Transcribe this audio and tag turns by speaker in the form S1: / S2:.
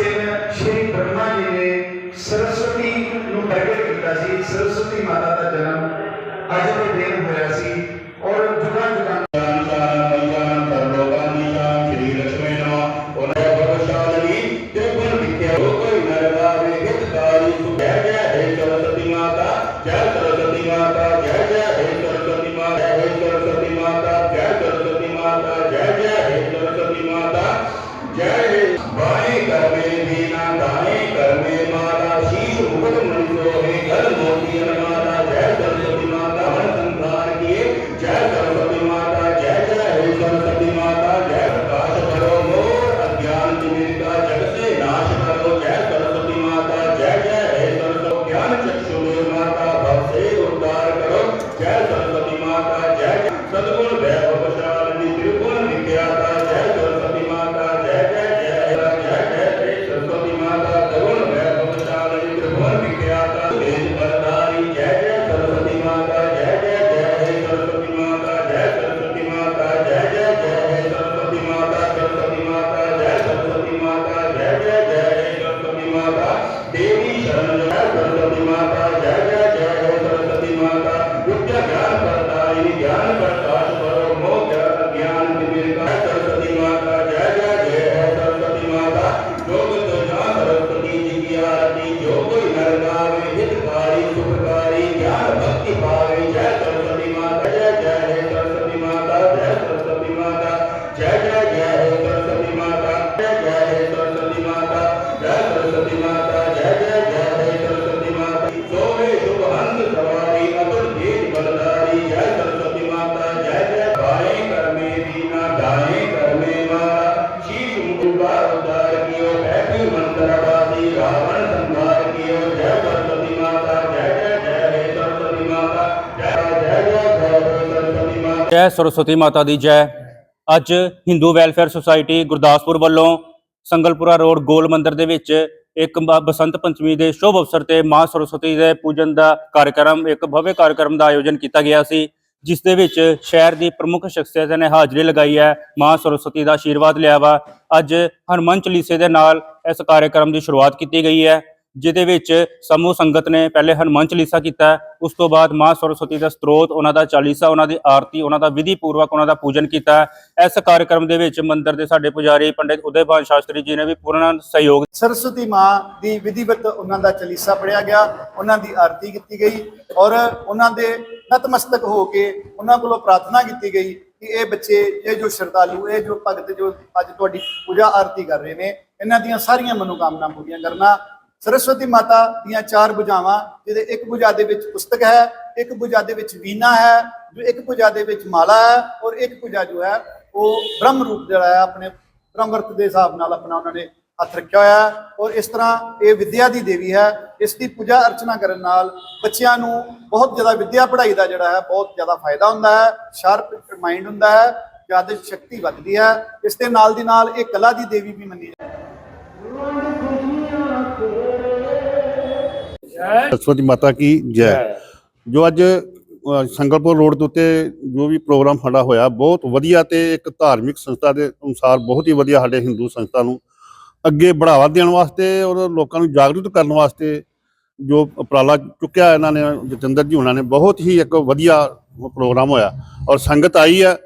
S1: Save ਸ਼੍ਰੀ ਬ੍ਰਹਮਾ ਜੀ ਨੇ ਸਰਸਵਤੀ ਨੂੰ ਪ੍ਰਗਟ ਕੀਤਾ ਸੀ। ਸਰਸਵਤੀ ਮਾਤਾ ਦਾ ਜਨਮ ਅੱਜ ਦੇ ਦਿਨ ਹੋਇਆ ਸੀ। जय सरस्वती माता, जय जय हो सरस्वती माता, जय प्रकाश करो मोर अज्ञान जग से नाश करो। जय सरस्वती माता, जय जय हे ज्ञान चक्षु माता भव उद्धार करो। जय सरस्वती माता, जय सदगुण ਜੈ ਸਰਸਵਤੀ ਮਾਤਾ ਜੈ ਜੈ ਜੈ ਸਰਸਵਤੀ ਮਾਤਾ ਸੋਹੇ ਸ਼ੁਭ ਹੰਸ ਸਵਾਰੀ ਅਤੁਲ ਜੀਤ ਬਲਦਾਰੀ ਜੈ ਸਰਸਵਤੀ ਮਾਤਾ ਜੈ ਜੈ ਗਾਏ ਕਰਮੇ ਦੀਨਾ ਗਾਏ ਕਰਮੇ ਮਾਰਾ ਸ਼ੀਸ਼ ਮੁਕੁਬਾ ਉਦਾਰ ਕੀਓ ਬੈਠੀ ਮੰਤਰ ਵਾਸੀ ਰਾਵਣ ਸੰਹਾਰ ਕੀਓ ਜੈ ਸਰਸਵਤੀ ਮਾਤਾ ਜੈ ਜੈ ਜੈ ਸਰਸਵਤੀ ਮਾਤਾ ਜੈ ਜੈ ਜੈ ਸਰਸਵਤੀ ਮਾਤਾ
S2: ਜੈ ਸਰਸਵਤੀ ਮਾਤਾ ਦੀ ਜੈ ਅੱਜ ਹਿੰਦੂ ਵੈਲਫੇਅਰ ਸੁਸਾਇਟੀ ਗੁਰਦਾਸਪੁਰ ਵੱਲੋਂ ਸੰਗਲਪੁਰਾ ਰੋਡ ਗੋਲ ਮੰਦਿਰ ਦੇ ਵਿੱਚ ਇੱਕ ਬ- ਬਸੰਤ ਪੰਚਮੀ ਦੇ ਸ਼ੁਭ ਅਵਸਰ ਤੇ ਮਾਂ ਸਰਸਵਤੀ ਦੇ ਪੂਜਨ ਦਾ ਕਾਰਜਕ੍ਰਮ, ਇੱਕ ਭव्य ਕਾਰਜਕ੍ਰਮ ਦਾ ਆਯੋਜਨ ਕੀਤਾ ਗਿਆ ਸੀ, ਜਿਸ ਦੇ ਵਿੱਚ ਸ਼ਹਿਰ ਦੀ ਪ੍ਰਮੁੱਖ ਸ਼ਖਸੀਅਤਾਂ ਨੇ ਹਾਜ਼ਰੀ ਲਗਾਈ ਹੈ, ਮਾਂ ਸਰਸਵਤੀ ਦਾ ਆਸ਼ੀਰਵਾਦ ਲਿਆ ਵਾ। ਅੱਜ ਹਨੂੰਮਾਨ ਚਾਲੀਸੇ ਦੇ ਨਾਲ ਇਸ ਕਾਰਜਕ੍ਰਮ ਦੀ ਸ਼ੁਰੂਆਤ ਕੀਤੀ ਗਈ ਹੈ। ਜਿਹਦੇ ਵਿੱਚ ਸਮੂਹ ਸੰਗਤ ਨੇ ਪਹਿਲੇ ਹਨੂੰਮਾਨ ਚਾਲੀਸਾ ਕੀਤਾ, ਉਸ ਤੋਂ ਬਾਅਦ ਮਾਂ ਸਰਸਵਤੀ ਦਾ ਸਤਰੋਤ ਉਹਨਾਂ ਦਾ ਚਾਲੀਸਾ, ਉਹਨਾਂ ਦੀ ਆਰਤੀ, ਉਹਨਾਂ ਦਾ ਵਿਧੀ ਪੂਰਵਕ ਉਹਨਾਂ ਦਾ ਪੂਜਨ ਕੀਤਾ। ਇਸ ਕਾਰਜਕ੍ਰਮ ਦੇ ਵਿੱਚ ਮੰਦਿਰ ਦੇ ਸਾਡੇ ਪੁਜਾਰੀ ਪੰਡਿਤ ਉਦੈਭਾਨ ਸ਼ਾਸਤਰੀ ਜੀ ਨੇ ਵੀ ਪੂਰਨ ਸਹਿਯੋਗ
S3: ਸਰਸਵਤੀ ਮਾਂ ਦੀ ਵਿਧੀਵਤ ਉਹਨਾਂ ਦਾ ਚਾਲੀਸਾ ਪੜਿਆ ਗਿਆ, ਉਹਨਾਂ ਦੀ ਆਰਤੀ ਕੀਤੀ ਗਈ ਔਰ ਉਹਨਾਂ ਦੇ ਨਤਮਸਤਕ ਹੋ ਕੇ ਉਹਨਾਂ ਕੋਲੋਂ ਪ੍ਰਾਰਥਨਾ ਕੀਤੀ ਗਈ ਕਿ ਇਹ ਬੱਚੇ, ਇਹ ਜੋ ਸ਼ਰਧਾਲੂ, ਇਹ ਜੋ ਭਗਤ ਜੋ ਅੱਜ ਤੁਹਾਡੀ ਪੂਜਾ ਆਰਤੀ ਕਰ ਰਹੇ ਨੇ, ਇਹਨਾਂ ਦੀਆਂ ਸਾਰੀਆਂ ਮਨੋਕਾਮਨਾ ਪੂਰੀਆਂ ਕਰਨਾ ਸਰਸਵਤੀ ਮਾਤਾ ਦੀਆਂ ਚਾਰ ਬੁਝਾਵਾਂ ਜਿਹਦੇ ਇੱਕ ਬੁਝਾ ਦੇ ਵਿੱਚ ਪੁਸਤਕ ਹੈ, ਇੱਕ ਭੁਜਾ ਦੇ ਵਿੱਚ ਵੀਣਾ ਹੈ, ਜੋ ਇੱਕ ਭੁਜਾ ਦੇ ਵਿੱਚ ਮਾਲਾ ਹੈ ਔਰ ਇੱਕ ਭੁਜਾ ਜੋ ਹੈ ਉਹ ਬ੍ਰਹਮ ਰੂਪ ਜਿਹੜਾ ਹੈ ਆਪਣੇ ਬ੍ਰਹਮਵਰਤ ਦੇ ਹਿਸਾਬ ਨਾਲ ਆਪਣਾ ਉਹਨਾਂ ਨੇ ਹੱਥ ਰੱਖਿਆ ਹੋਇਆ ਔਰ ਇਸ ਤਰ੍ਹਾਂ ਇਹ ਵਿਦਿਆ ਦੀ ਦੇਵੀ ਹੈ, ਇਸ ਦੀ ਪੂਜਾ ਅਰਚਨਾ ਕਰਨ ਨਾਲ ਬੱਚਿਆਂ ਨੂੰ ਬਹੁਤ ਜ਼ਿਆਦਾ ਵਿਦਿਆ ਪੜ੍ਹਾਈ ਦਾ ਜਿਹੜਾ ਹੈ ਬਹੁਤ ਜ਼ਿਆਦਾ ਫਾਇਦਾ ਹੁੰਦਾ ਹੈ ਸ਼ਾਰਪ ਮਾਈਂਡ ਹੁੰਦਾ ਹੈ ਯਾਦਸ਼ ਸ਼ਕਤੀ ਵੱਧਦੀ ਹੈ, ਇਸ ਦੇ ਨਾਲ ਦੀ ਨਾਲ ਇਹ ਕਲਾ ਦੀ ਦੇਵੀ ਵੀ ਮੰਨੀ ਜਾਂਦੀ ਹੈ।
S4: ਸਰਸਵਤੀ ਮਾਤਾ ਕੀ ਜੈ। ਜੋ ਅੱਜ ਸੰਗਲਪੁਰ ਰੋਡ ਦੇ ਉੱਤੇ ਜੋ ਵੀ ਪ੍ਰੋਗਰਾਮ ਸਾਡਾ ਹੋਇਆ ਬਹੁਤ ਵਧੀਆ ਤੇ ਇੱਕ ਧਾਰਮਿਕ ਸੰਸਥਾ ਦੇ ਅਨੁਸਾਰ ਬਹੁਤ ਹੀ ਵਧੀਆ ਸਾਡੇ ਹਿੰਦੂ ਸੰਸਥਾ ਨੂੰ ਅੱਗੇ ਬੜਾਵਾ ਦੇਣ ਵਾਸਤੇ ਔਰ ਲੋਕਾਂ ਨੂੰ ਜਾਗਰੂਕ ਕਰਨ ਵਾਸਤੇ ਜੋ ਉਪਰਾਲਾ ਚੁੱਕਿਆ ਇਹਨਾਂ ਨੇ ਜਤਿੰਦਰ ਜੀ ਉਹਨਾਂ ਨੇ ਬਹੁਤ ਹੀ ਇੱਕ ਵਧੀਆ ਪ੍ਰੋਗਰਾਮ ਹੋਇਆ ਔਰ ਸੰਗਤ ਆਈ ਹੈ।